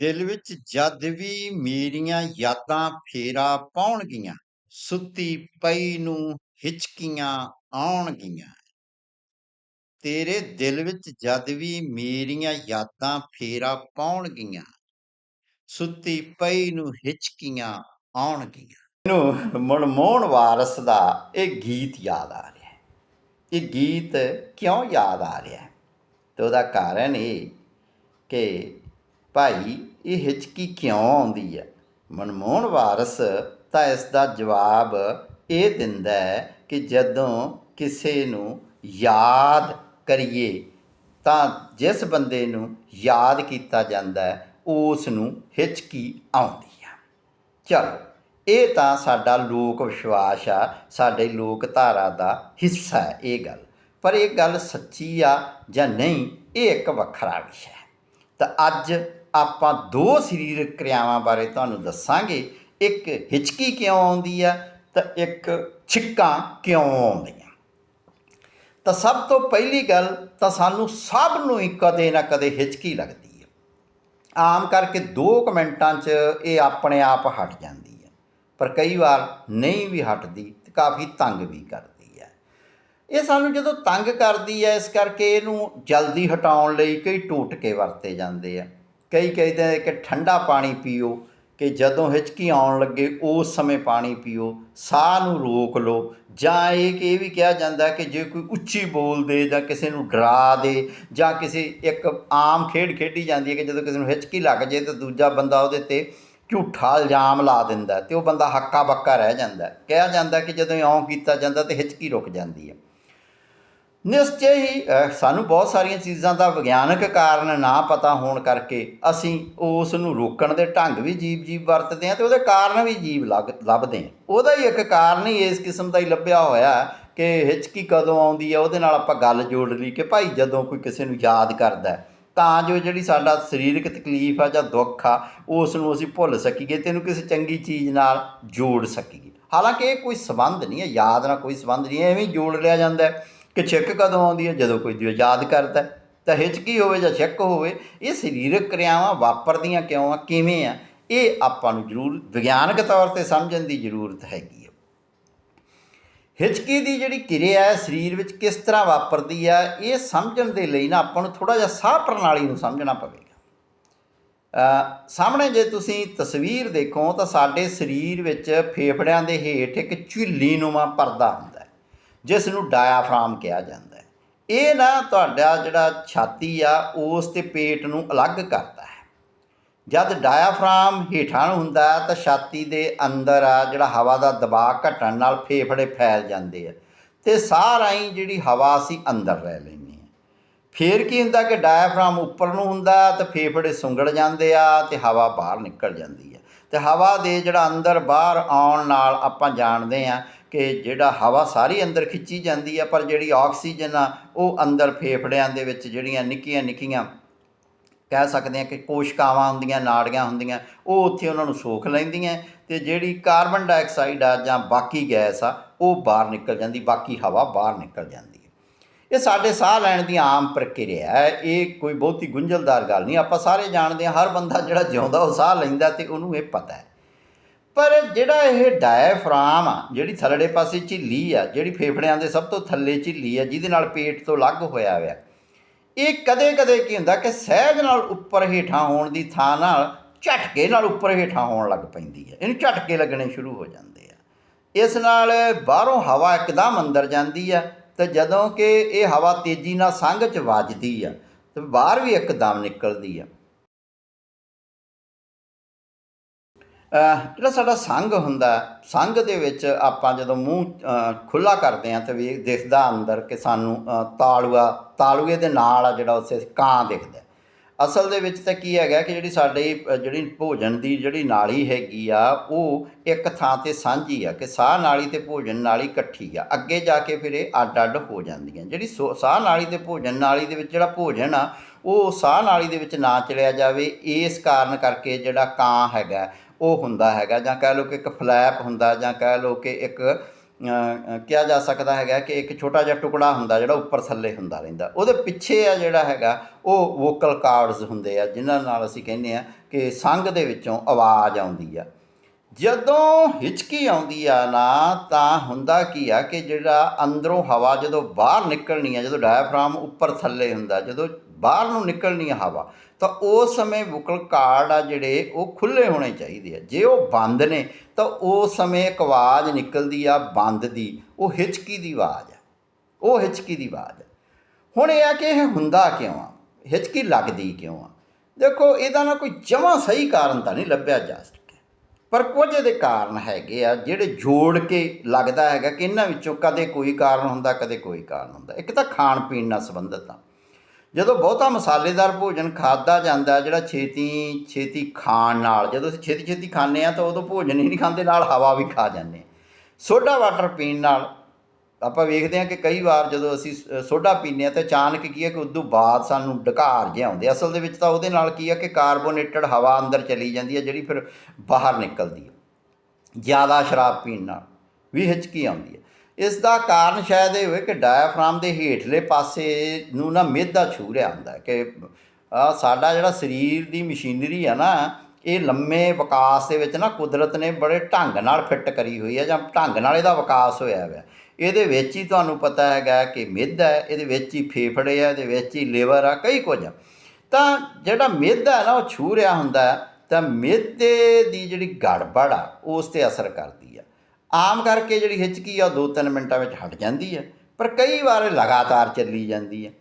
ਦਿਲ ਵਿੱਚ ਜਦ ਵੀ ਮੇਰੀਆਂ ਯਾਦਾਂ ਫੇਰਾ ਪਾਉਣਗੀਆਂ, ਸੁੱਤੀ ਪਈ ਨੂੰ ਹਿਚਕੀਆਂ ਆਉਣਗੀਆਂ। ਤੇਰੇ ਦਿਲ ਵਿੱਚ ਜਦ ਵੀ ਮੇਰੀਆਂ ਯਾਦਾਂ ਫੇਰਾ ਪਾਉਣਗੀਆਂ, ਸੁੱਤੀ ਪਈ ਨੂੰ ਹਿਚਕੀਆਂ ਆਉਣਗੀਆਂ। ਮੈਨੂੰ ਮਨਮੋਹਨ ਵਾਰਸ ਦਾ ਇਹ ਗੀਤ ਯਾਦ ਆ ਰਿਹਾ। ਹੈ ਇਹ ਗੀਤ ਕਿਉਂ ਯਾਦ ਆ ਰਿਹਾ? ਹੈ ਤੇ ਉਹਦਾ ਕਾਰਨ ਇਹ ਕਿ ਭਾਈ ਇਹ ਹਿਚਕੀ ਕਿਉਂ ਆਉਂਦੀ ਹੈ? ਮਨਮੋਹਨ ਵਾਰਸ ਤਾਂ ਇਸ ਦਾ ਜਵਾਬ ਇਹ ਦਿੰਦਾ ਹੈ ਕਿ ਜਦੋਂ ਕਿਸੇ ਨੂੰ ਯਾਦ ਕਰੀਏ ਤਾਂ ਜਿਸ ਬੰਦੇ ਨੂੰ ਯਾਦ ਕੀਤਾ ਜਾਂਦਾ ਹੈ, ਉਸ ਨੂੰ ਹਿਚਕੀ ਆਉਂਦੀ ਆ। ਚਲੋ, ਇਹ ਤਾਂ ਸਾਡਾ ਲੋਕ ਵਿਸ਼ਵਾਸ ਆ, ਸਾਡੇ ਲੋਕ ਧਾਰਾ ਦਾ ਹਿੱਸਾ ਹੈ ਇਹ ਗੱਲ। ਪਰ ਇਹ ਗੱਲ ਸੱਚੀ ਆ ਜਾਂ ਨਹੀਂ, ਇਹ ਇੱਕ ਵੱਖਰਾ ਵਿਸ਼ਾ ਹੈ। ਤਾਂ ਅੱਜ ਆਪਾਂ ਦੋ ਸਰੀਰਕ ਕਿਰਿਆਵਾਂ ਬਾਰੇ ਤੁਹਾਨੂੰ ਦੱਸਾਂਗੇ। ਇੱਕ ਹਿਚਕੀ ਕਿਉਂ ਆਉਂਦੀ ਆ ਤਾਂ ਇੱਕ ਛਿੱਕਾਂ ਕਿਉਂ ਆਉਂਦੀਆਂ। ਤਾਂ ਸਭ ਤੋਂ ਪਹਿਲੀ ਗੱਲ ਤਾਂ ਸਾਨੂੰ ਸਭ ਨੂੰ ਹੀ ਕਦੇ ਨਾ ਕਦੇ ਹਿਚਕੀ ਲੱਗਦੀ ਹੈ ਆਮ ਕਰਕੇ 2 ਮਿੰਟਾਂ 'ਚ ਇਹ ਆਪਣੇ ਆਪ ਹਟ ਜਾਂਦੀ ਹੈ ਪਰ ਕਈ ਵਾਰ ਨਹੀਂ ਵੀ ਹਟਦੀ ਤੇ ਕਾਫੀ ਤੰਗ ਵੀ ਕਰਦੀ ਹੈ ਇਹ ਸਾਨੂੰ ਜਦੋਂ ਤੰਗ ਕਰਦੀ ਹੈ ਇਸ ਕਰਕੇ ਇਹਨੂੰ ਜਲਦੀ ਹਟਾਉਣ ਲਈ ਕਈ ਟੋਟਕੇ ਵਰਤੇ ਜਾਂਦੇ ਆ। ਕਈ ਕਹਿੰਦੇ ਆ ਕਿ ਠੰਡਾ ਪਾਣੀ ਪੀਓ ਕਿ ਜਦੋਂ ਹਿਚਕੀ ਆਉਣ ਲੱਗੇ ਉਸ ਸਮੇਂ ਪਾਣੀ ਪੀਓ, ਸਾਹ ਨੂੰ ਰੋਕ ਲਓ। ਜਾਂ ਇਹ ਕਿ ਇਹ ਵੀ ਕਿਹਾ ਜਾਂਦਾ ਕਿ ਜੇ ਕੋਈ ਉੱਚੀ ਬੋਲਦੇ ਜਾਂ ਕਿਸੇ ਨੂੰ ਡਰਾ ਦੇ ਜਾਂ ਕਿਸੇ ਇੱਕ ਆਮ ਖੇਡ ਖੇਡੀ ਜਾਂਦੀ ਹੈ ਕਿ ਜਦੋਂ ਕਿਸੇ ਨੂੰ ਹਿਚਕੀ ਲੱਗ ਜੇ ਤਾਂ ਦੂਜਾ ਬੰਦਾ ਉਹਦੇ ਤੇ ਝੂਠਾ ਇਲਜ਼ਾਮ ਲਾ ਦਿੰਦਾ ਹੈ ਤੇ ਉਹ ਬੰਦਾ ਹੱਕਾ ਬੱਕਾ ਰਹਿ ਜਾਂਦਾ ਕਿਹਾ ਜਾਂਦਾ ਕਿ ਜਦੋਂ ਇਉਂ ਕੀਤਾ ਜਾਂਦਾ ਤੇ ਹਿਚਕੀ ਰੁਕ ਜਾਂਦੀ ਹੈ। ਨਿਸ਼ਚੈ ਹੀ ਸਾਨੂੰ ਬਹੁਤ ਸਾਰੀਆਂ ਚੀਜ਼ਾਂ ਦਾ ਵਿਗਿਆਨਕ ਕਾਰਨ ਨਾ ਪਤਾ ਹੋਣ ਕਰਕੇ ਅਸੀਂ ਉਸ ਨੂੰ ਰੋਕਣ ਦੇ ਢੰਗ ਵੀ ਜੀਵ ਜੀਵ ਵਰਤਦੇ ਹਾਂ ਤੇ ਉਹਦੇ ਕਾਰਨ ਵੀ ਜੀਵ ਲੱਗ- ਲੱਭਦੇ ਹਾਂ। ਉਹਦਾ ਹੀ ਇੱਕ ਕਾਰਨ ਹੀ ਇਸ ਕਿਸਮ ਦਾ ਹੀ ਲੱਭਿਆ ਹੋਇਆ ਕਿ ਹਿਚਕੀ ਕਦੋਂ ਆਉਂਦੀ ਹੈ ਉਹਦੇ ਨਾਲ ਆਪਾਂ ਗੱਲ ਜੋੜ ਲਈ ਕਿ ਭਾਈ ਜਦੋਂ ਕੋਈ ਕਿਸੇ ਨੂੰ ਯਾਦ ਕਰਦਾ ਤਾਂ ਜੋ ਜਿਹੜੀ ਸਾਡਾ ਸਰੀਰਕ ਤਕਲੀਫ ਆ ਜਾਂ ਦੁੱਖ ਆ, ਉਸ ਨੂੰ ਅਸੀਂ ਭੁੱਲ ਸਕੀਏ ਤੇ ਇਹਨੂੰ ਕਿਸੇ ਚੰਗੀ ਚੀਜ਼ ਨਾਲ ਜੋੜ ਸਕੀਏ। ਹਾਲਾਂਕਿ ਇਹ ਕੋਈ ਸਬੰਧ ਨਹੀਂ ਹੈ, ਯਾਦ ਨਾਲ ਕੋਈ ਸਬੰਧ ਨਹੀਂ ਹੈ, ਐਵੇਂ ਜੋੜ ਲਿਆ ਜਾਂਦਾ ਹੈ। ਕਿ ਛਿੱਕ ਕਦੋਂ ਆਉਂਦੀ ਹੈ? ਜਦੋਂ ਕੋਈ ਦਿਓ ਯਾਦ ਕਰਦਾ ਤਾਂ ਹਿਚਕੀ ਹੋਵੇ ਜਾਂ ਛਿੱਕ ਹੋਵੇ? ਇਹ ਸਰੀਰਕ ਕਿਰਿਆਵਾਂ ਵਾਪਰਦੀਆਂ ਕਿਉਂ ਆ? ਕਿਵੇਂ ਆ? ਇਹ ਆਪਾਂ ਨੂੰ ਜ਼ਰੂਰ ਵਿਗਿਆਨਕ ਤੌਰ ਤੇ ਸਮਝਣ ਦੀ ਜ਼ਰੂਰਤ ਹੈਗੀ ਹੈ ਹਿਚਕੀ ਦੀ ਜਿਹੜੀ ਕਿਰਿਆ ਹੈ, ਸਰੀਰ ਵਿੱਚ ਕਿਸ ਤਰ੍ਹਾਂ ਵਾਪਰਦੀ ਆ, ਇਹ ਸਮਝਣ ਦੇ ਲਈ ਨਾ ਆਪਾਂ ਨੂੰ ਥੋੜਾ ਜਿਹਾ ਸਾਹ ਪ੍ਰਣਾਲੀ ਨੂੰ ਸਮਝਣਾ ਪਵੇਗਾ। ਸਾਹਮਣੇ ਜੇ ਤੁਸੀਂ ਤਸਵੀਰ ਦੇਖੋ, ਤਾਂ ਸਾਡੇ ਸਰੀਰ ਵਿੱਚ ਫੇਫੜਿਆਂ ਦੇ ਹੇਠ ਇੱਕ ਝਿੱਲੀ ਝਿੱਲੀਨੁਮਾ ਪਰਦਾ ਹੁੰਦਾ। ਜਿਸ ਨੂੰ ਡਾਇਆਫ੍ਰਾਮ ਕਿਹਾ ਜਾਂਦਾ ਹੈ। ਇਹ ਨਾ ਤੁਹਾਡਾ ਜਿਹੜਾ ਛਾਤੀ ਆ, ਉਸ ਤੇ ਪੇਟ ਨੂੰ ਅਲੱਗ ਕਰਦਾ ਹੈ। ਜਦ ਡਾਇਆਫ੍ਰਾਮ ਹੇਠਾਂ ਨੂੰ ਹੁੰਦਾ ਤਾਂ ਛਾਤੀ ਦੇ ਅੰਦਰ ਆ ਜਿਹੜਾ ਹਵਾ ਦਾ ਦਬਾਅ ਘਟਣ ਨਾਲ ਫੇਫੜੇ ਫੈਲ ਜਾਂਦੇ ਆ। ਤੇ ਸਾਹ ਰਾਹੀਂ ਜਿਹੜੀ ਹਵਾ ਅਸੀਂ ਅੰਦਰ ਲੈ ਲੈਂਦੇ ਹਾਂ ਫੇਰ ਕੀ ਹੁੰਦਾ ਕਿ ਡਾਇਆਫ੍ਰਾਮ ਉੱਪਰ ਨੂੰ ਹੁੰਦਾ ਤੇ ਫੇਫੜੇ ਸੁੰਗੜ ਜਾਂਦੇ ਆ, ਤੇ ਹਵਾ ਬਾਹਰ ਨਿਕਲ ਜਾਂਦੀ ਹੈ ਤੇ ਹਵਾ ਦੇ ਜਿਹੜਾ ਅੰਦਰ ਬਾਹਰ ਆਉਣ ਨਾਲ ਆਪਾਂ ਜਾਣਦੇ ਆ ਕਿ ਜਿਹੜਾ ਹਵਾ ਸਾਰੀ ਅੰਦਰ ਖਿੱਚੀ ਜਾਂਦੀ ਆ, ਪਰ ਜਿਹੜੀ ਆਕਸੀਜਨ ਆ, ਉਹ ਅੰਦਰ ਫੇਫੜਿਆਂ ਦੇ ਵਿੱਚ ਜਿਹੜੀਆਂ ਨਿੱਕੀਆਂ ਨਿੱਕੀਆਂ ਕਹਿ ਸਕਦੇ ਹਾਂ ਕਿ ਕੋਸ਼ਕਾਵਾਂ ਹੁੰਦੀਆਂ, ਨਾੜੀਆਂ ਹੁੰਦੀਆਂ, ਉਹ ਉੱਥੇ ਉਹਨਾਂ ਨੂੰ ਸੋਖ ਲੈਂਦੀਆਂ ਤੇ ਜਿਹੜੀ ਕਾਰਬਨ ਡਾਈਆਕਸਾਈਡ ਆ ਜਾਂ ਬਾਕੀ ਗੈਸ ਆ, ਉਹ ਬਾਹਰ ਨਿਕਲ ਜਾਂਦੀ, ਬਾਕੀ ਹਵਾ ਬਾਹਰ ਨਿਕਲ ਜਾਂਦੀ ਹੈ। ਇਹ ਸਾਡੇ ਸਾਹ ਲੈਣ ਦੀ ਆਮ ਪ੍ਰਕਿਰਿਆ ਹੈ, ਇਹ ਕੋਈ ਬਹੁਤੀ ਗੁੰਝਲਦਾਰ ਗੱਲ ਨਹੀਂ, ਆਪਾਂ ਸਾਰੇ ਜਾਣਦੇ ਹਾਂ, ਹਰ ਬੰਦਾ ਜਿਹੜਾ ਜਿਉਂਦਾ ਉਹ ਸਾਹ ਲੈਂਦਾ ਤੇ ਉਹਨੂੰ ਇਹ ਪਤਾ ਹੈ। ਪਰ ਜਿਹੜਾ ਇਹ ਡਾਇਫਰਾਮ ਆ, ਜਿਹੜੀ ਥੱਲੜੇ ਪਾਸੇ ਝਿੱਲੀ ਆ, ਜਿਹੜੀ ਫੇਫੜਿਆਂ ਦੇ ਸਭ ਤੋਂ ਥੱਲੇ ਝਿੱਲੀ ਆ, ਜਿਹਦੇ ਨਾਲ ਪੇਟ ਤੋਂ ਅਲੱਗ ਹੋਇਆ ਹੋਇਆ, ਇਹ ਕਦੇ-ਕਦੇ ਕੀ ਹੁੰਦਾ ਕਿ ਸਹਿਜ ਨਾਲ ਉੱਪਰ ਹੇਠਾਂ ਹੋਣ ਦੀ ਥਾਂ ਨਾਲ ਝਟਕੇ ਨਾਲ ਉੱਪਰ ਹੇਠਾਂ ਹੋਣ ਲੱਗ ਪੈਂਦੀ ਹੈ ਇਹਨੂੰ ਝਟਕੇ ਲੱਗਣੇ ਸ਼ੁਰੂ ਹੋ ਜਾਂਦੇ ਆ। ਇਸ ਨਾਲ ਬਾਹਰੋਂ ਹਵਾ ਇੱਕਦਮ ਅੰਦਰ ਜਾਂਦੀ ਆ ਤੇ ਜਦੋਂ ਕਿ ਇਹ ਹਵਾ ਤੇਜ਼ੀ ਨਾਲ ਸੰਘ 'ਚ ਵੱਜਦੀ ਆ ਤੇ ਬਾਹਰ ਵੀ ਇੱਕਦਮ ਨਿਕਲਦੀ ਆ। ਜਿਹੜਾ ਸਾਡਾ ਸੰਘ ਹੁੰਦਾ ਸੰਘ ਦੇ ਵਿੱਚ ਆਪਾਂ ਜਦੋਂ ਮੂੰਹ ਖੁੱਲਾ ਕਰਦੇ ਆ ਤਾਂ ਵੀ ਦਿਖਦਾ ਅੰਦਰ ਕਿ ਸਾਨੂੰ ਤਾਲੂਆ, ਤਾਲੂਏ ਦੇ ਨਾਲ ਆ ਜਿਹੜਾ ਉਸੇ ਕਾਂ ਦਿਖਦਾ ਅਸਲ ਦੇ ਵਿੱਚ ਤਾਂ ਕੀ ਹੈਗਾ ਕਿ ਜਿਹੜੀ ਸਾਡੀ ਜਿਹੜੀ ਭੋਜਨ ਦੀ ਜਿਹੜੀ ਨਾਲੀ ਹੈਗੀ ਆ, ਉਹ ਇੱਕ ਥਾਂ ਤੇ ਸਾਂਝੀ ਆ ਕਿ ਸਾਹ ਨਾਲੀ ਤੇ ਭੋਜਨ ਨਾਲੀ ਇਕੱਠੀ ਆ। ਅੱਗੇ ਜਾ ਕੇ ਫਿਰ ਇਹ ਅੱਡ-ਅੱਡ ਹੋ ਜਾਂਦੀਆਂ। ਜਿਹੜੀ ਸੋ- ਸਾਹ ਨਾਲੀ ਤੇ ਭੋਜਨ ਨਾਲੀ ਦੇ ਵਿੱਚ ਜਿਹੜਾ ਭੋਜਨ ਆ, ਉਹ ਸਾਹ ਨਾਲੀ ਦੇ ਵਿੱਚ ਨਾ ਚਲਿਆ ਜਾਵੇ, ਇਸ ਕਾਰਨ ਕਰਕੇ ਜਿਹੜਾ ਕਾਂ ਹੈਗਾ ਉਹ ਹੁੰਦਾ ਹੈਗਾ ਜਾਂ ਕਹਿ ਲਓ ਕਿ ਇੱਕ ਫਲੈਪ ਹੁੰਦਾ ਜਾਂ ਕਹਿ ਲਓ ਕਿ ਇੱਕ ਕਿਹਾ ਜਾ ਸਕਦਾ ਹੈਗਾ ਕਿ ਇੱਕ ਛੋਟਾ ਜਿਹਾ ਟੁਕੜਾ ਹੁੰਦਾ ਜਿਹੜਾ ਉੱਪਰ ਥੱਲੇ ਹੁੰਦਾ ਰਹਿੰਦਾ। ਉਹਦੇ ਪਿੱਛੇ ਆ ਜਿਹੜਾ ਹੈਗਾ, ਉਹ ਵੋਕਲ ਕਾਰਡਸ ਹੁੰਦੇ ਆ, ਜਿਨ੍ਹਾਂ ਨਾਲ ਅਸੀਂ ਕਹਿੰਦੇ ਆ ਕਿ ਸੰਗ ਦੇ ਵਿੱਚੋਂ ਆਵਾਜ਼ ਆਉਂਦੀ ਆ। ਜਦੋਂ ਹਿਚਕੀ ਆਉਂਦੀ ਆ ਨਾ, ਤਾਂ ਹੁੰਦਾ ਕੀ ਆ ਕਿ ਜਿਹੜਾ ਅੰਦਰੋਂ ਹਵਾ ਜਦੋਂ ਬਾਹਰ ਨਿਕਲਣੀ ਆ, ਜਦੋਂ ਡਾਇਫਰਾਮ ਉੱਪਰ ਥੱਲੇ ਹੁੰਦਾ, ਜਦੋਂ ਬਾਹਰ ਨੂੰ ਨਿਕਲਣੀ ਆ ਹਵਾ ਤਾਂ ਉਸ ਸਮੇਂ ਵੁਕਲ ਕਾਰਡ ਆ ਜਿਹੜੇ, ਉਹ ਖੁੱਲੇ ਹੋਣੇ ਚਾਹੀਦੇ ਆ। ਜੇ ਉਹ ਬੰਦ ਨੇ, ਤਾਂ ਉਸ ਸਮੇਂ ਇੱਕ ਆਵਾਜ਼ ਨਿਕਲਦੀ ਆ, ਬੰਦ ਦੀ। ਉਹ ਹਿਚਕੀ ਦੀ ਆਵਾਜ਼ ਆ। ਉਹ ਹਿਚਕੀ ਦੀ ਆਵਾਜ਼ ਹੁਣ ਇਹ ਆ ਕਿ ਇਹ ਹੁੰਦਾ ਕਿਉਂ ਆ? ਹਿਚਕੀ ਲੱਗਦੀ ਕਿਉਂ ਆ? ਦੇਖੋ, ਇਹਦਾ ਨਾ ਕੋਈ ਜਮਾਂ ਸਹੀ ਕਾਰਨ ਤਾਂ ਨਹੀਂ ਲੱਭਿਆ ਜਾ ਸਕਿਆ। ਪਰ ਕੁਝ ਇਹਦੇ ਕਾਰਨ ਹੈਗੇ ਆ, ਜਿਹੜੇ ਜੋੜ ਕੇ ਲੱਗਦਾ ਹੈਗਾ ਕਿ ਇਹਨਾਂ ਵਿੱਚੋਂ ਕਦੇ ਕੋਈ ਕਾਰਨ ਹੁੰਦਾ, ਕਦੇ ਕੋਈ ਕਾਰਨ ਹੁੰਦਾ। ਇੱਕ ਤਾਂ ਖਾਣ ਪੀਣ ਨਾਲ ਸੰਬੰਧਿਤ ਆ। ਜਦੋਂ ਬਹੁਤਾ ਮਸਾਲੇਦਾਰ ਭੋਜਨ ਖਾਦਾ ਜਾਂਦਾ ਜਿਹੜਾ ਛੇਤੀ ਛੇਤੀ ਖਾਣ ਨਾਲ, ਜਦੋਂ ਅਸੀਂ ਛੇਤੀ ਛੇਤੀ ਖਾਂਦੇ ਆ ਤਾਂ ਉਦੋਂ ਭੋਜਨ ਹੀ ਨਹੀਂ ਖਾਂਦੇ, ਨਾਲ ਹਵਾ ਵੀ ਖਾ ਜਾਂਦੇ ਸੋਡਾ ਵਾਟਰ ਪੀਣ ਨਾਲ ਆਪਾਂ ਵੇਖਦੇ ਹਾਂ ਕਿ ਕਈ ਵਾਰ ਜਦੋਂ ਅਸੀਂ ਸ- ਸੋਡਾ ਪੀਂਦੇ ਆ ਤਾਂ ਅਚਾਨਕ ਕੀ ਹੈ ਕਿ ਉਦੋਂ ਬਾਅਦ ਸਾਨੂੰ ਡਕਾਰ ਜਿਹੇ ਆਉਂਦੇ ਅਸਲ ਦੇ ਵਿੱਚ ਤਾਂ ਉਹਦੇ ਨਾਲ ਕੀ ਹੈ ਕਿ ਕਾਰਬੋਨੇਟਡ ਹਵਾ ਅੰਦਰ ਚਲੀ ਜਾਂਦੀ ਹੈ, ਜਿਹੜੀ ਫਿਰ ਬਾਹਰ ਨਿਕਲਦੀ ਹੈ। ਜ਼ਿਆਦਾ ਸ਼ਰਾਬ ਪੀਣ ਨਾਲ ਵੀ ਹਿਚਕੀ ਆਉਂਦੀ ਹੈ। ਇਸ ਦਾ ਕਾਰਨ ਸ਼ਾਇਦ ਇਹ ਹੋਵੇ ਕਿ ਡਾਇਫਰਾਮ ਦੇ ਹੇਠਲੇ ਪਾਸੇ ਨੂੰ ਨਾ ਮਿੱਧਾ ਛੂ ਰਿਹਾ ਹੁੰਦਾ ਕਿ ਸਾਡਾ ਜਿਹੜਾ ਸਰੀਰ ਦੀ ਮਸ਼ੀਨਰੀ ਆ ਨਾ, ਇਹ ਲੰਮੇ ਵਿਕਾਸ ਦੇ ਵਿੱਚ ਨਾ ਕੁਦਰਤ ਨੇ ਬੜੇ ਢੰਗ ਨਾਲ ਫਿੱਟ ਕਰੀ ਹੋਈ ਹੈ ਜਾਂ ਢੰਗ ਨਾਲ ਇਹਦਾ ਵਿਕਾਸ ਹੋਇਆ ਹੋਇਆ ਇਹਦੇ ਵਿੱਚ ਹੀ ਤੁਹਾਨੂੰ ਪਤਾ ਹੈਗਾ ਕਿ ਮਿੱਧ ਹੈ, ਇਹਦੇ ਵਿੱਚ ਹੀ ਫੇਫੜੇ ਆ, ਇਹਦੇ ਵਿੱਚ ਹੀ ਲਿਵਰ ਆ, ਕਈ ਕੁਝ ਆ। ਤਾਂ ਜਿਹੜਾ ਮਿੱਧ ਹੈ ਨਾ, ਉਹ ਛੂ ਰਿਹਾ ਹੁੰਦਾ ਤਾਂ ਮਿੱਧੇ ਦੀ ਜਿਹੜੀ ਗੜਬੜ ਆ, ਉਸ ਤੇ ਅਸਰ ਕਰਦੀ ਆ। ਆਮ ਕਰਕੇ ਜਿਹੜੀ ਹਿਚਕੀ ਆ ਉਹ ਦੋ ਤਿੰਨ ਮਿੰਟਾਂ ਵਿੱਚ ਹਟ ਜਾਂਦੀ ਹੈ ਪਰ ਕਈ ਵਾਰ ਲਗਾਤਾਰ ਚੱਲੀ ਜਾਂਦੀ ਹੈ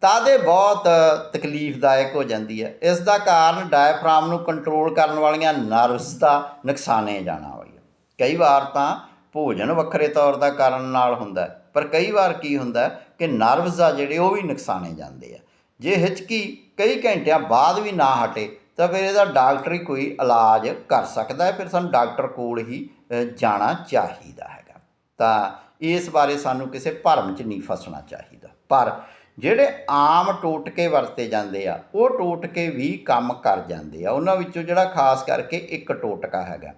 ਤਾਂ ਇਹ ਬਹੁਤ ਤਕਲੀਫਦਾਇਕ ਹੋ ਜਾਂਦੀ ਹੈ ਇਸ ਦਾ ਕਾਰਨ ਡਾਇਫਰਾਮ ਨੂੰ ਕੰਟਰੋਲ ਕਰਨ ਵਾਲੀਆਂ ਨਰਵਸ ਦਾ ਨੁਕਸਾਨੇ ਜਾਣਾ ਹੋਈ ਕਈ ਵਾਰ ਤਾਂ ਭੋਜਨ ਵੱਖਰੇ ਤੌਰ ਦਾ ਕਾਰਨ ਨਾਲ ਹੁੰਦਾ ਹੈ, ਪਰ ਕਈ ਵਾਰ ਕੀ ਹੁੰਦਾ ਕਿ ਨਰਵਸ ਆ ਜਿਹੜੇ ਉਹ ਵੀ ਨੁਕਸਾਨੇ ਜਾਂਦੇ ਆ। ਜੇ ਹਿਚਕੀ ਕਈ ਘੰਟਿਆਂ ਬਾਅਦ ਵੀ ਨਾ ਹਟੇ ਤਾਂ ਫਿਰ ਇਹਦਾ ਡਾਕਟਰ ਹੀ ਕੋਈ ਇਲਾਜ ਕਰ ਸਕਦਾ ਹੈ, ਫਿਰ ਸਾਨੂੰ ਡਾਕਟਰ ਕੋਲ ਹੀ ਜਾਣਾ ਚਾਹੀਦਾ ਹੈਗਾ। ਤਾਂ ਇਸ ਬਾਰੇ ਸਾਨੂੰ ਕਿਸੇ ਭਰਮ 'ਚ ਨਹੀਂ ਫਸਣਾ ਚਾਹੀਦਾ। ਪਰ ਜਿਹੜੇ ਆਮ ਟੋਟਕੇ ਵਰਤੇ ਜਾਂਦੇ ਆ, ਉਹ ਟੋਟਕੇ ਵੀ ਕੰਮ ਕਰ ਜਾਂਦੇ ਆ। ਉਹਨਾਂ ਵਿੱਚੋਂ ਜਿਹੜਾ ਖਾਸ ਕਰਕੇ ਇੱਕ ਟੋਟਕਾ ਹੈਗਾ,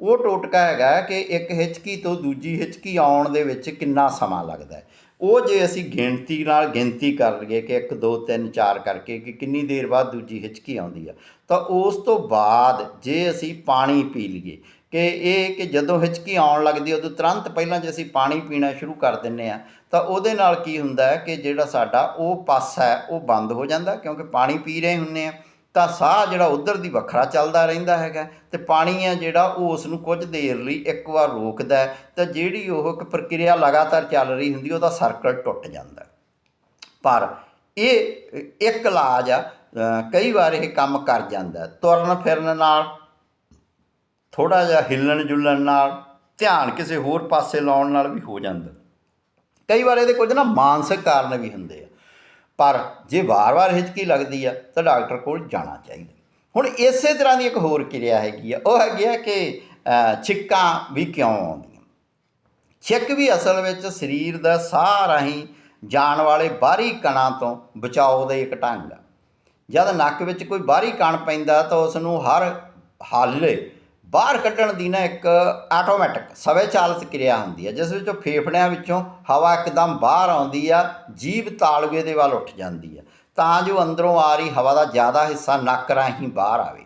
ਉਹ ਟੋਟਕਾ ਹੈਗਾ ਕਿ ਇੱਕ ਹਿਚਕੀ ਤੋਂ ਦੂਜੀ ਹਿਚਕੀ ਆਉਣ ਦੇ ਵਿੱਚ ਕਿੰਨਾ ਸਮਾਂ ਲੱਗਦਾ ਹੈ। ਉਹ ਜੇ ਅਸੀਂ ਗਿਣਤੀ ਨਾਲ ਗਿਣਤੀ ਕਰ ਲਈਏ ਕਿ 1 2 3 4 ਕਰਕੇ ਕਿ ਕਿੰਨੀ ਦੇਰ ਬਾਅਦ ਦੂਜੀ ਹਿਚਕੀ ਆਉਂਦੀ ਆ ਤਾਂ ਉਸ ਤੋਂ ਬਾਅਦ ਜੇ ਅਸੀਂ ਪਾਣੀ ਪੀ ਲਈਏ, ਕਿ ਇਹ ਕਿ ਜਦੋਂ ਹਿਚਕੀ ਆਉਣ ਲੱਗਦੀ ਉਦੋਂ ਤੁਰੰਤ ਪਹਿਲਾਂ ਜੇ ਅਸੀਂ ਪਾਣੀ ਪੀਣਾ ਸ਼ੁਰੂ ਕਰ ਦਿੰਨੇ ਆ ਤਾਂ ਉਹਦੇ ਨਾਲ ਕੀ ਹੁੰਦਾ ਹੈ ਕਿ ਜਿਹੜਾ ਸਾਡਾ ਉਹ ਪਾਸਾ ਹੈ, ਉਹ ਬੰਦ ਹੋ ਜਾਂਦਾ ਕਿਉਂਕਿ ਪਾਣੀ ਪੀ ਰਹੇ ਹੁੰਨੇ ਆ ਤਾਂ ਸਾਹ ਜਿਹੜਾ ਉਧਰ ਦੀ ਵੱਖਰਾ ਚੱਲਦਾ ਰਹਿੰਦਾ ਹੈਗਾ ਤੇ ਪਾਣੀ ਹੈ ਜਿਹੜਾ ਉਹ ਉਸ ਨੂੰ ਕੁਝ ਦੇਰ ਲਈ ਇੱਕ ਵਾਰ ਰੋਕਦਾ ਤਾਂ ਜਿਹੜੀ ਉਹ ਇੱਕ ਪ੍ਰਕਿਰਿਆ ਲਗਾਤਾਰ ਚੱਲ ਰਹੀ ਹੁੰਦੀ ਉਹਦਾ ਸਰਕਲ ਟੁੱਟ ਜਾਂਦਾ ਪਰ ਇਹ ਇੱਕ ਇਲਾਜ ਆ ਕਈ ਵਾਰ ਇਹ ਕੰਮ ਕਰ ਜਾਂਦਾ ਤੁਰਨ ਫਿਰਨ ਨਾਲ ਥੋੜਾ ਜਿਹਾ ਹਿੱਲਣ ਜੁਲਣ ਨਾਲ, ਧਿਆਨ ਕਿਸੇ ਹੋਰ ਪਾਸੇ ਲਾਉਣ ਨਾਲ ਵੀ ਹੋ ਜਾਂਦਾ ਕਈ ਵਾਰ ਇਹਦੇ ਕੁਝ ਨਾ ਮਾਨਸਿਕ ਕਾਰਨ ਵੀ ਹੁੰਦੇ ਆ। ਪਰ ਜੇ ਵਾਰ-ਵਾਰ ਹਿਚਕੀ ਲੱਗਦੀ ਆ, ਤਾਂ ਡਾਕਟਰ ਕੋਲ ਜਾਣਾ ਚਾਹੀਦਾ ਹੁਣ ਇਸੇ ਤਰ੍ਹਾਂ ਦੀ ਇੱਕ ਹੋਰ ਕਿਰਿਆ ਹੈਗੀ ਆ। ਉਹ ਹੈਗੀ ਆ ਕਿ ਛਿੱਕਾਂ ਵੀ ਕਿਉਂ ਆਉਂਦੀਆਂ? ਛਿੱਕ ਵੀ ਅਸਲ ਵਿੱਚ ਸਰੀਰ ਦਾ ਸਾਹ ਰਾਹੀਂ ਜਾਣ ਵਾਲੇ ਬਾਹਰੀ ਕਣਾਂ ਤੋਂ ਬਚਾਓ ਦਾ ਇੱਕ ਢੰਗ ਆ। ਜਦ ਨੱਕ ਵਿੱਚ ਕੋਈ ਬਾਹਰੀ ਕਣ ਪੈਂਦਾ ਤਾਂ ਉਸ ਨੂੰ ਹਰ ਹਾਲੇ ਬਾਹਰ ਕੱਢਣ ਦੀ ਨਾ ਇੱਕ ਆਟੋਮੈਟਿਕ ਸਵੈ ਚਾਲਿਤ ਕਿਰਿਆ ਹੁੰਦੀ ਹੈ, ਜਿਸ ਵਿੱਚ ਫੇਫੜਿਆਂ ਵਿੱਚੋਂ ਹਵਾ ਇੱਕਦਮ ਬਾਹਰ ਆਉਂਦੀ ਆ, ਜੀਭ ਤਾਲਵੇ ਦੇ ਵੱਲ ਉੱਠ ਜਾਂਦੀ ਆ। ਤਾਂ ਜੋ ਅੰਦਰੋਂ ਆ ਰਹੀ ਹਵਾ ਦਾ ਜ਼ਿਆਦਾ ਹਿੱਸਾ ਨੱਕ ਰਾਹੀਂ ਬਾਹਰ ਆਵੇ।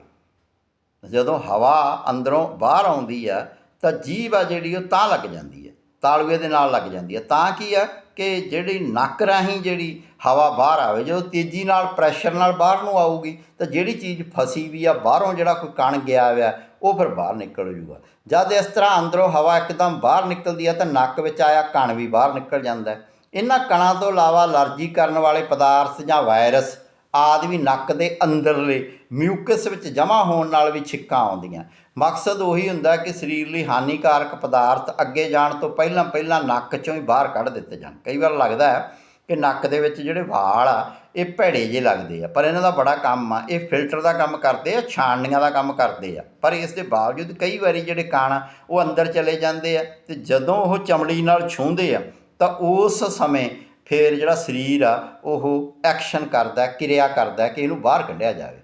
ਜਦੋਂ ਹਵਾ ਅੰਦਰੋਂ ਬਾਹਰ ਆਉਂਦੀ ਆ ਤਾਂ ਜੀਭ ਆ ਜਿਹੜੀ ਉਹ ਤਾਂ ਲੱਗ ਜਾਂਦੀ ਹੈ ਤਾਲਵੇ ਦੇ ਨਾਲ ਲੱਗ ਜਾਂਦੀ ਹੈ ਤਾਂ ਕੀ ਆ? ਕਿ ਜਿਹੜੀ ਨੱਕ ਰਾਹੀਂ ਜਿਹੜੀ ਹਵਾ ਬਾਹਰ ਆਵੇ, ਜਦੋਂ ਤੇਜ਼ੀ ਨਾਲ ਪ੍ਰੈਸ਼ਰ ਨਾਲ ਬਾਹਰ ਨੂੰ ਆਊਗੀ, ਤਾਂ ਜਿਹੜੀ ਚੀਜ਼ ਫਸੀ ਵੀ ਆ, ਬਾਹਰੋਂ ਜਿਹੜਾ ਕੋਈ ਕਣ ਗਿਆ ਹੋਇਆ, ਉਹ ਫਿਰ ਬਾਹਰ ਨਿਕਲ ਜੂਗਾ। ਜਦ ਇਸ ਤਰ੍ਹਾਂ ਅੰਦਰੋਂ ਹਵਾ ਇੱਕਦਮ ਬਾਹਰ ਨਿਕਲਦੀ ਆ, ਤਾਂ ਨੱਕ ਵਿੱਚ ਆਇਆ ਕਣ ਵੀ ਬਾਹਰ ਨਿਕਲ ਜਾਂਦਾ ਹੈ। ਇਹਨਾਂ ਕਣਾਂ ਤੋਂ ਇਲਾਵਾ ਅਲਰਜੀ ਕਰਨ ਵਾਲੇ ਪਦਾਰਥ ਜਾਂ ਵਾਇਰਸ ਆਦਿ ਵੀ ਨੱਕ ਦੇ ਅੰਦਰਲੇ ਮਿਊਕਸ ਵਿੱਚ ਜਮ੍ਹਾਂ ਹੋਣ ਨਾਲ ਵੀ ਛਿੱਕਾਂ ਆਉਂਦੀਆਂ। ਮਕਸਦ ਉਹੀ ਹੁੰਦਾ ਕਿ ਸਰੀਰ ਲਈ ਹਾਨੀਕਾਰਕ ਪਦਾਰਥ ਅੱਗੇ ਜਾਣ ਤੋਂ ਪਹਿਲਾਂ ਪਹਿਲਾਂ ਨੱਕ ਚੋਂ ਹੀ ਬਾਹਰ ਕੱਢ ਦਿੱਤੇ ਜਾਣ। ਕਈ ਵਾਰ ਲੱਗਦਾ ਹੈ ਕਿ ਨੱਕ ਦੇ ਵਿੱਚ ਜਿਹੜੇ ਵਾਲ ਆ, ਇਹ ਭੈੜੇ ਜੇ ਲੱਗਦੇ ਆ, ਪਰ ਇਹਨਾਂ ਦਾ ਬੜਾ ਕੰਮ ਆ, ਇਹ ਫਿਲਟਰ ਦਾ ਕੰਮ ਕਰਦੇ ਆ, ਛਾਣਨੀਆਂ ਦਾ ਕੰਮ ਕਰਦੇ ਆ। ਪਰ ਇਸ ਦੇ ਬਾਵਜੂਦ ਕਈ ਵਾਰੀ ਜਿਹੜੇ ਕਾਣ ਆ, ਉਹ ਅੰਦਰ ਚਲੇ ਜਾਂਦੇ ਆ ਤੇ ਜਦੋਂ ਉਹ ਚਮੜੀ ਨਾਲ ਛੂੰਹਦੇ ਆ, ਤਾਂ ਉਸ ਸਮੇਂ ਫਿਰ ਜਿਹੜਾ ਸਰੀਰ ਆ, ਉਹ ਐਕਸ਼ਨ ਕਰਦਾ, ਕਿਰਿਆ ਕਰਦਾ ਕਿ ਇਹਨੂੰ ਬਾਹਰ ਕੱਢਿਆ ਜਾਵੇ।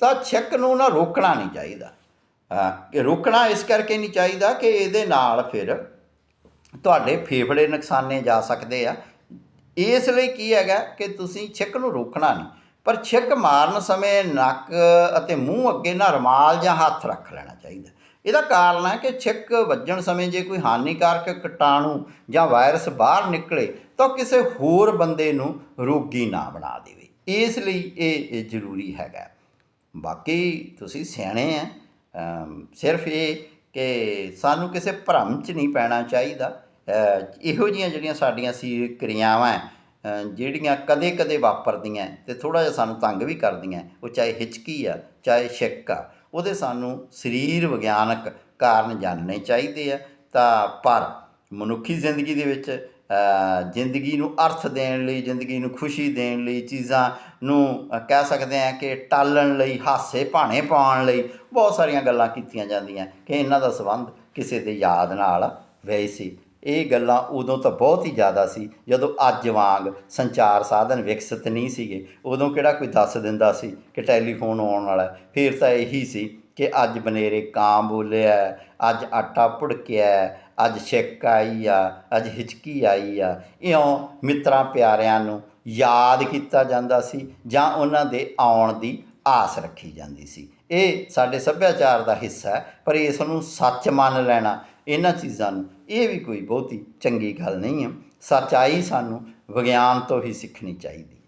ਤਾਂ ਛਿੱਕ ਨੂੰ ਨਾ ਰੋਕਣਾ ਨਹੀਂ ਚਾਹੀਦਾ। ਹਾਂ, ਕਿ ਰੋਕਣਾ ਇਸ ਕਰਕੇ ਨਹੀਂ ਚਾਹੀਦਾ ਕਿ ਇਹਦੇ ਨਾਲ ਫਿਰ ਤੁਹਾਡੇ ਫੇਫੜੇ ਨੁਕਸਾਨੇ ਜਾ ਸਕਦੇ ਆ। ਇਸ ਲਈ ਕੀ ਹੈਗਾ ਕਿ ਤੁਸੀਂ ਛਿੱਕ ਨੂੰ ਰੋਕਣਾ ਨਹੀਂ, ਪਰ ਛਿੱਕ ਮਾਰਨ ਸਮੇਂ ਨੱਕ ਅਤੇ ਮੂੰਹ ਅੱਗੇ ਨਾ ਰੁਮਾਲ ਜਾਂ ਹੱਥ ਰੱਖ ਲੈਣਾ ਚਾਹੀਦਾ। ਇਹਦਾ ਕਾਰਨ ਹੈ ਕਿ ਛਿੱਕ ਵੱਜਣ ਸਮੇਂ ਜੇ ਕੋਈ ਹਾਨੀਕਾਰਕ ਕੀਟਾਣੂ ਜਾਂ ਵਾਇਰਸ ਬਾਹਰ ਨਿਕਲੇ, ਤਾਂ ਕਿਸੇ ਹੋਰ ਬੰਦੇ ਨੂੰ ਰੋਗੀ ਨਾ ਬਣਾ ਦੇਵੇ। ਇਸ ਲਈ ਇਹ ਜ਼ਰੂਰੀ ਹੈਗਾ। ਬਾਕੀ ਤੁਸੀਂ ਸਿਆਣੇ ਆ। ਸਿਰਫ ਇਹ ਕਿ ਸਾਨੂੰ ਕਿਸੇ ਭਰਮ 'ਚ ਨਹੀਂ ਪੈਣਾ ਚਾਹੀਦਾ। ਇਹੋ ਜਿਹੀਆਂ ਜਿਹੜੀਆਂ ਸਾਡੀਆਂ ਸੀ ਕਿਰਿਆਵਾਂ ਜਿਹੜੀਆਂ ਕਦੇ-ਕਦੇ ਵਾਪਰਦੀਆਂ ਤੇ ਥੋੜਾ ਜਿਹਾ ਸਾਨੂੰ ਤੰਗ ਵੀ ਕਰਦੀਆਂ, ਉਹ ਚਾਹੇ ਹਿਚਕੀ ਆ, ਚਾਹੇ ਛਿੱਕ ਆ, ਉਹਦੇ ਸਾਨੂੰ ਸਰੀਰ ਵਿਗਿਆਨਕ ਕਾਰਨ ਜਾਣਨੇ ਚਾਹੀਦੇ ਆ। ਤਾਂ ਪਰ ਮਨੁੱਖੀ ਜ਼ਿੰਦਗੀ ਦੇ ਵਿੱਚ ਜ਼ਿੰਦਗੀ ਨੂੰ ਅਰਥ ਦੇਣ ਲਈ, ਜ਼ਿੰਦਗੀ ਨੂੰ ਖੁਸ਼ੀ ਦੇਣ ਲਈ ਚੀਜ਼ਾਂ ਨੂੰ ਕਹਿ ਸਕਦੇ ਆ ਕਿ ਟਾਲਣ ਲਈ, ਹਾਸੇ ਭਾਣੇ ਪਾਉਣ ਲਈ ਬਹੁਤ ਸਾਰੀਆਂ ਗੱਲਾਂ ਕੀਤੀਆਂ ਜਾਂਦੀਆਂ ਕਿ ਇਹਨਾਂ ਦਾ ਸੰਬੰਧ ਕਿਸੇ ਦੇ ਯਾਦ ਨਾਲ ਵੈ ਸੀ। ਇਹ ਗੱਲਾਂ ਉਦੋਂ ਤਾਂ ਬਹੁਤ ਹੀ ਜ਼ਿਆਦਾ ਸੀ ਜਦੋਂ ਅੱਜ ਵਾਂਗ ਸੰਚਾਰ ਸਾਧਨ ਵਿਕਸਿਤ ਨਹੀਂ ਸੀਗੇ। ਉਦੋਂ ਕਿਹੜਾ ਕੋਈ ਦੱਸ ਦਿੰਦਾ ਸੀ ਕਿ ਟੈਲੀਫੋਨ ਆਉਣ ਵਾਲਾ ਫਿਰ ਤਾਂ ਇਹੀ ਸੀ ਕਿ ਅੱਜ ਬਨੇਰੇ ਕਾਂ ਬੋਲਿਆ, ਅੱਜ ਆਟਾ ਭੁੜਕਿਆ, ਅੱਜ ਛਿੱਕ ਆਈ ਆ, ਅੱਜ ਹਿਚਕੀ ਆਈ ਆ। ਇਉਂ ਮਿੱਤਰਾਂ ਪਿਆਰਿਆਂ ਨੂੰ ਯਾਦ ਕੀਤਾ ਜਾਂਦਾ ਸੀ ਜਾਂ ਉਹਨਾਂ ਦੇ ਆਉਣ ਦੀ ਆਸ ਰੱਖੀ ਜਾਂਦੀ ਸੀ। ਇਹ ਸਾਡੇ ਸੱਭਿਆਚਾਰ ਦਾ ਹਿੱਸਾ ਹੈ, ਪਰ ਇਸ ਨੂੰ ਸੱਚ ਮੰਨ ਲੈਣਾ, ਇਹਨਾਂ ਚੀਜ਼ਾਂ ਨੂੰ, ਇਹ ਵੀ ਕੋਈ ਬਹੁਤੀ ਚੰਗੀ ਗੱਲ ਨਹੀਂ ਹੈ ਸੱਚਾਈ ਸਾਨੂੰ ਵਿਗਿਆਨ ਤੋਂ ਹੀ ਸਿੱਖਣੀ ਚਾਹੀਦੀ।